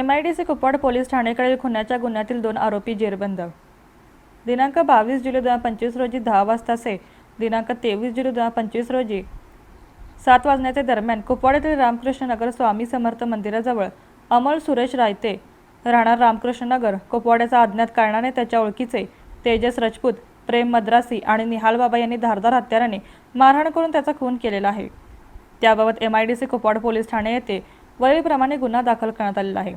M I D C Kupwad police ठाणेकडील खुनाच्या गुन्ह्यातील दोन आरोपी जेरबंद. दिनांक बावीस जुलै दोन हजार पंचवीस रोजी दहा वाजता से दिनांक तेवीस जुलै दोन हजार पंचवीस रोजी सात वाजण्याच्या दरम्यान कुपवाड येथील रामकृष्ण नगर स्वामी समर्थ मंदिराजवळ अमोल सुरेश रायते राहणार रामकृष्ण नगर कुपवाड्याचा अज्ञात कारणाने त्याच्या ओळखीचे तेजस राजपूत प्रेम मद्रासी आणि निहाल बाबा यांनी धारदार हत्याराने मारहाण करून त्याचा खून केलेला आहे. त्याबाबत M I D C Kupwad police Thane येथे वरीलप्रमाणे गुन्हा दाखल करण्यात आलेला आहे.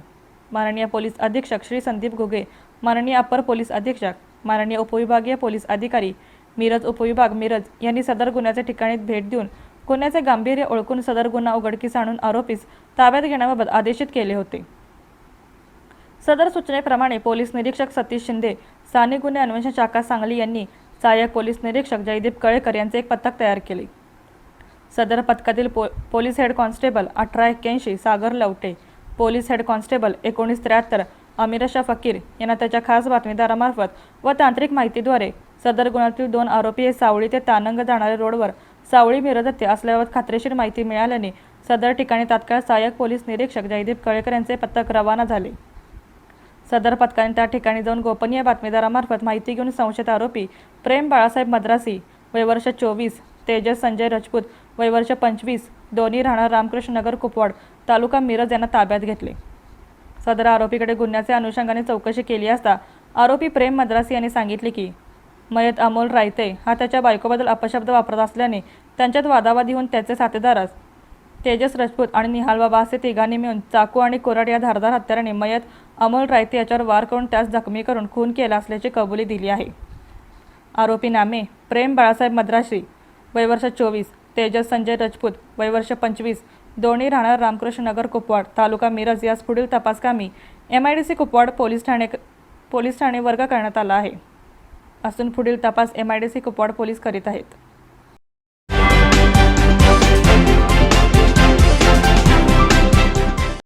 माननीय पोलीस अधीक्षक श्री संदीप घुगे माननीय अपर पोलीस अधीक्षक माननीय उपविभागीय पोलीस अधिकारी मिरज उपविभाग मिरज यांनी सदर गुन्ह्याच्या ठिकाणी भेट देऊन गुन्ह्याचे गांभीर्य ओळखून सदर गुन्हा उघडकीस आणून आरोपीस ताब्यात घेण्याबाबत आदेशित केले होते. सदर सूचनेप्रमाणे पोलीस निरीक्षक सतीश शिंदे स्थानिक गुन्हे अन्वेषण शाखा सांगली यांनी सहाय्यक पोलीस निरीक्षक जयदीप कळेकर यांचे एक पथक तयार केले. सदर पथकातील पो पोलीस हेड कॉन्स्टेबल अठरा एक्क्याऐंशी Sagar Lavate police head constable एकोणीस त्र्याहत्तर अमिरशा फकीर यांना त्याच्या खास बातमीदारामार्फत व तांत्रिक माहितीद्वारे सदर गुन्ह्यातील दोन आरोपी हे सावळी ते तानंग जाणाऱ्या रोडवर सावळी मिरज असल्याबाबत खात्रीशीर माहिती मिळाल्याने सदर ठिकाणी तात्काळ सहाय्यक पोलीस निरीक्षक जयदीप कळेकर यांचे पथक रवाना झाले. सदर पथकाने त्या ठिकाणी जाऊन गोपनीय बातमीदारामार्फत माहिती घेऊन संशयित आरोपी प्रेम बाळासाहेब मद्रासी वयवर्ष चोवीस तेजस संजय राजपूत वयवर्ष पंचवीस. दोन्ही राहणार रामकृष्ण नगर कुपवाड. तालुका मिरज यांना ताब्यात घेतले. सदर आरोपीकडे गुन्ह्याच्या अनुषंगाने चौकशी केली असता आरोपी प्रेम मद्रासी यांनी सांगितले की मयत अमोल रायते हा त्याच्या बायकोबद्दल अपशब्द वापरत असल्याने त्यांच्यात वादावादी होऊन त्याचे साथीदारास तेजस राजपूत आणि निहाल बाबा असे तिघांनी मिळून चाकू आणि कोराड या धारदार हत्याराने मयत अमोल रायते याच्यावर वार करून त्यास जखमी करून खून केला असल्याची कबुली दिली आहे. आरोपी नामे प्रेम बाळासाहेब मद्राशी वयवर्ष चोवीस. तेजस संजय राजपूत वयवर्ष पंचवीस दोन्ही राहणार रामकृष्ण नगर कुपवाड तालुका मिरज यास पुढील तपासकामी M I D C Kupwad police Thane police ठाणे वर्ग करण्यात आला आहे. असून पुढील तपास M I D C Kupwad police करीत आहेत.